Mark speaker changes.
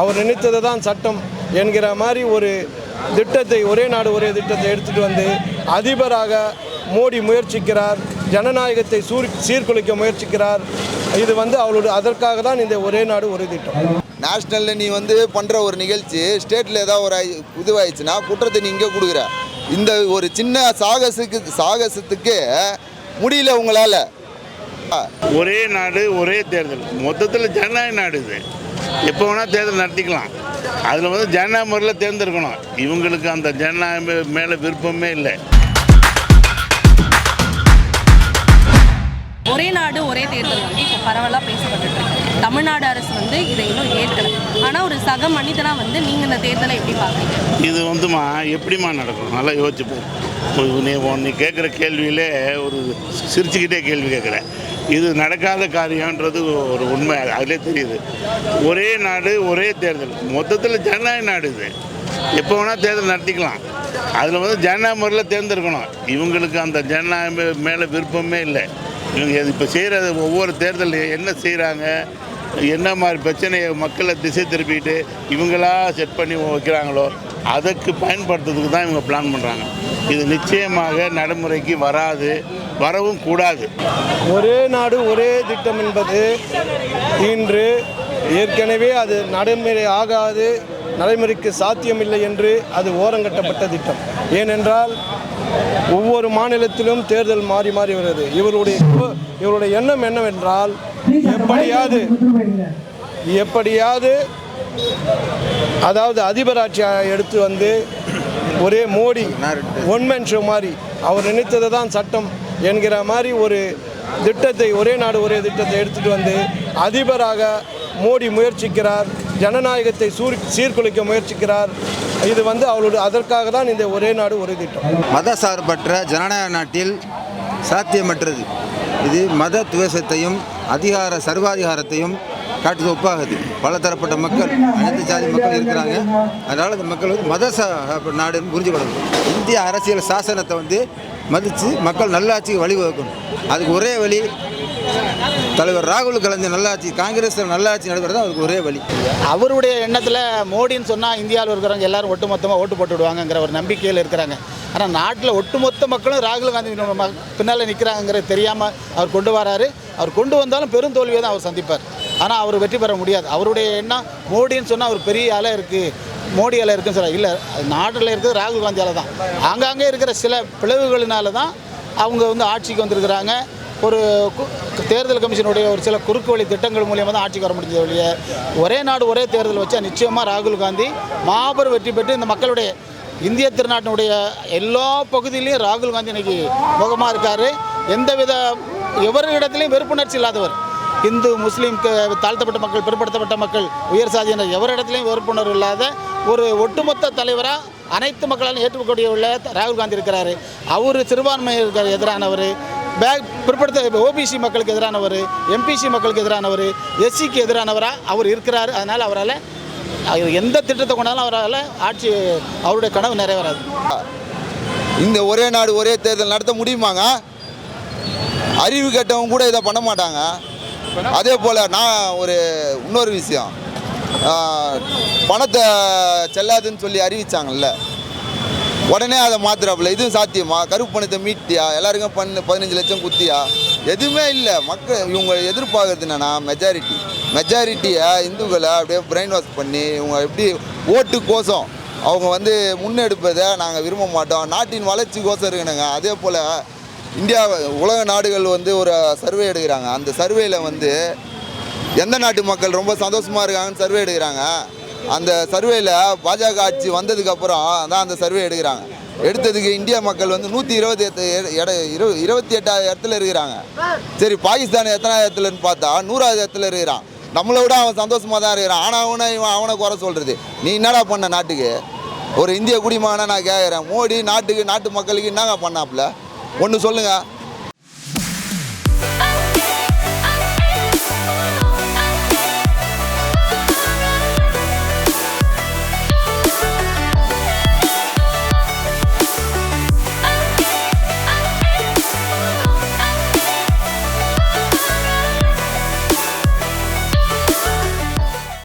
Speaker 1: அவர் நினைத்தது தான் சட்டம் என்கிற மாதிரி ஒரு திட்டத்தை ஒரே நாடு ஒரே திட்டத்தை எடுத்துகிட்டு வந்து அதிபராக மோடி முயற்சிக்கிறார் ஜனநாயகத்தை சூர் சீர்குலைக்க முயற்சிக்கிறார். இது வந்து அவளோட அதற்காக தான் இந்த ஒரே நாடு ஒரே திட்டம்.
Speaker 2: நேஷ்னலில் நீ வந்து பண்ணுற ஒரு நிகழ்ச்சி ஸ்டேட்டில் ஏதாவது ஒரு இதுவாயிடுச்சுன்னா குற்றத்தை நீ இங்கே கொடுக்குற. இந்த ஒரு சின்ன சாகசுக்கு சாகசத்துக்கு முடியல உங்களால்.
Speaker 3: ஒரே நாடு ஒரே தேர்தல். மொத்தத்தில் ஜனநாயக நாடு இது. எப்போ வேணால் தேர்தல் நடத்திக்கலாம். அதில் வந்து ஜனநாயக முறையில் தேர்ந்தெடுக்கணும். இவங்களுக்கு அந்த ஜனநாயக மேலே விருப்பமே இல்லை.
Speaker 4: ஒரே நாடு ஒரே தேர்தல் வந்து இப்போ பரவலாக பேசப்பட்டுட்டு இருக்கு. தமிழ்நாடு அரசு வந்து இதை இன்னும் ஏற்கல. ஆனால் ஒரு சக மனிதனாக வந்து நீங்கள் இந்த தேர்தலை எப்படி பார்க்குறீங்க?
Speaker 3: இது வந்துமா எப்படிம்மா நடக்கும்? நல்லா யோசிச்சுப்போம் நீ கேட்குற கேள்வியிலே ஒரு சிரிச்சுக்கிட்டே கேள்வி கேட்குற இது நடக்காத காரியன்றது ஒரு உண்மை. அதிலே தெரியுது. ஒரே நாடு ஒரே தேர்தல். மொத்தத்தில் ஜனநாயக நாடு இது. எப்போ வேணால் தேர்தல் நடத்திக்கலாம். அதில் வந்து ஜனநாயக முறையில் தேர்ந்தெடுக்கணும். இவங்களுக்கு அந்த ஜனநாயக மேலே விருப்பமே இல்லை. இவங்க இப்போ செய்கிற ஒவ்வொரு தேர்தல் என்ன செய்கிறாங்க என்ன மாதிரி பிரச்சனையை மக்களை திசை திருப்பிட்டு இவங்களா செட் பண்ணி வைக்கிறாங்களோ? அதுக்கு பயன்படுத்துறதுக்கு தான் இவங்க பிளான் பண்ணுறாங்க இது நிச்சயமாக நடைமுறைக்கு வராது வரவும் கூடாது.
Speaker 1: ஒரே நாடு ஒரே திட்டம் என்பது இன்று ஏற்கனவே அது நடைமுறை ஆகாது நடைமுறைக்கு சாத்தியமில்லை என்று அது ஓரங்கட்டப்பட்ட திட்டம். ஏனென்றால் ஒவ்வொரு மாநிலத்திலும் தேர்தல் மாறி மாறி வருகிறது இவருடைய இவருடைய எண்ணம் என்னவென்றால் எப்படியாவது எப்படியாவது அதாவது அதிபராட்சி எடுத்து வந்து ஒரே மோடி ஒன்மேன் ஷோ மாதிரி. அவர் நினைத்தது தான் சட்டம் என்கிற மாதிரி ஒரு திட்டத்தை ஒரே நாடு ஒரே திட்டத்தை எடுத்துகிட்டு வந்து அதிபராக மோடி முயற்சிக்கிறார். ஜனநாயகத்தை சூர் சீர்குலைக்க முயற்சிக்கிறார். இது வந்து அவளுடைய அதற்காக தான் இந்த ஒரே நாடு ஒரே திட்டம்.
Speaker 5: மத சார்பற்ற ஜனநாயக நாட்டில் சாத்தியமற்றது. இது மத துவேஷத்தையும் அதிகார சர்வாதிகாரத்தையும் காட்டு ஒப்பாகுது. பல தரப்பட்ட மக்கள் அனைத்து ஜாதி மக்கள் இருக்கிறாங்க. அதனால் இந்த மக்கள் வந்து மத சா- நாடுன்னு புரிஞ்சுக்கணும் இந்திய அரசியல் சாசனத்தை வந்து மதித்து மக்கள் நல்லாட்சிக்கு வழிவகுக்கணும். அதுக்கு ஒரே வழி தலைவர் ராகுல் கலந்து நல்லாட்சி காங்கிரஸில் நல்லாட்சி நடைபெறது அதுக்கு ஒரே வழி.
Speaker 6: அவருடைய எண்ணத்தில் மோடின்னு சொன்னால் இந்தியாவில் இருக்கிறவங்க எல்லாரும் ஒட்டுமொத்தமாக ஓட்டு போட்டு விடுவாங்கங்கிற ஒரு நம்பிக்கையில் இருக்கிறாங்க. ஆனால் நாட்டில் ஒட்டுமொத்த மக்களும் ராகுல் காந்தி பின்னால் நிற்கிறாங்கிறது தெரியாமல் அவர் கொண்டு வராரு. அவர் கொண்டு வந்தாலும் பெரும் தோல்வியை தான் அவர் சந்திப்பார். ஆனால் அவர் வெற்றி பெற முடியாது. அவருடைய எண்ணம் மோடின்னு சொன்னால் அவர் பெரிய அலை இருக்குது மோடி அலை இருக்குன்னு சொல்ல இல்லை நாட்டில் இருக்கிறது ராகுல் காந்தி அலை தான். ஆங்காங்கே இருக்கிற சில பிளவுகளினால தான் அவங்க வந்து ஆட்சிக்கு வந்திருக்கிறாங்க. ஒரு கு- தேர்தல் கமிஷனுடைய ஒரு சில குறுக்கு வழி திட்டங்கள் மூலியமாக தான் ஆட்சிக்கு வர முடிஞ்சது ஒழிய ஒரே நாடு ஒரே தேர்தல் வச்சா நிச்சயமாக ராகுல் காந்தி மாபெரும் வெற்றி பெற்று இந்த மக்களுடைய இந்திய திருநாட்டினுடைய எல்லா பகுதியிலையும் ராகுல் காந்தி இன்னைக்கு முகமாக இருக்கார். எந்தவித எவரிடத்துலையும் வெறுப்புணர்ச்சி இல்லாதவர். இந்து முஸ்லீம் தாழ்த்தப்பட்ட மக்கள் பிற்படுத்தப்பட்ட மக்கள் உயர் சாதியினர் எவரிடத்துலையும் வெறுப்புணர்வு இல்லாத ஒரு ஒட்டுமொத்த தலைவராக அனைத்து மக்களாலும் ஏற்றுக்கக்கூடிய உள்ள ராகுல் காந்தி இருக்கிறாரு. அவர் சிறுபான்மையினருக்கு எதிரானவர் பேக் பிற்படுத்த ஓபிசி மக்களுக்கு எதிரானவர் எம்பிசி மக்களுக்கு எதிரானவர் எஸ்சிக்கு எதிரானவராக அவர் இருக்கிறார். அதனால் அவரால் எந்த திட்டத்தை கொண்டாலும் அவரால் ஆட்சி அவருடைய கனவு நிறைவேறாது.
Speaker 2: இந்த ஒரே நாடு ஒரே தேர்தல் நடத்த முடியுமாங்க? அறிவு கேட்டவங்க கூட இதை பண்ண மாட்டாங்க. அதே போல் நான் ஒரு இன்னொரு விஷயம். பணத்தை செல்லாதுன்னு சொல்லி அறிவித்தாங்கல்ல உடனே அதை மாத்துறாப்புல இதுவும் சாத்தியமா? கருப்பு பணத்தை மீட்டியா? எல்லாருக்கும் பண்ணு பதினஞ்சு லட்சம் குத்தியா? எதுவுமே இல்லை. மக்கள் இவங்க எதிர்பார்க்கறது என்னன்னா மெஜாரிட்டி மெஜாரிட்டியை இந்துக்களை அப்படியே பிரெயின் வாஷ் பண்ணி இவங்க எப்படி ஓட்டு கோசம் அவங்க வந்து முன்னெடுப்பதை நாங்கள் விரும்ப மாட்டோம். நாட்டின் வளர்ச்சி கோசம் இருக்கணுங்க. அதே போல் இந்தியா உலக நாடுகள் வந்து ஒரு சர்வே எடுக்கிறாங்க. அந்த சர்வேயில் வந்து எந்த நாட்டு மக்கள் ரொம்ப சந்தோஷமாக இருக்காங்கன்னு சர்வே எடுக்கிறாங்க. அந்த சர்வேல பாஜக ஆட்சி வந்ததுக்கு அப்புறம் தான் அந்த சர்வே எடுக்கிறாங்க. எடுத்ததுக்கு இந்தியா மக்கள் வந்து நூற்றி இருபத்தி எட்டு இட இரு இருபத்தி எட்டாவது இடத்துல இருக்கிறாங்க. சரி பாகிஸ்தான் எத்தனாவது இடத்துலன்னு பார்த்தா நூறாவது இடத்துல இருக்கிறான். நம்மளை விட அவன் சந்தோஷமாக தான் இருக்கிறான். ஆனால் அவனை இவன் அவனை குறை சொல்கிறது நீ என்னடா பண்ண நாட்டுக்கு? ஒரு இந்திய குடிமகனை நான் கேட்குறேன் மோடி நாட்டுக்கு நாட்டு மக்களுக்கு என்னங்க பண்ணாப்புல? ஒன்று சொல்லுங்கள்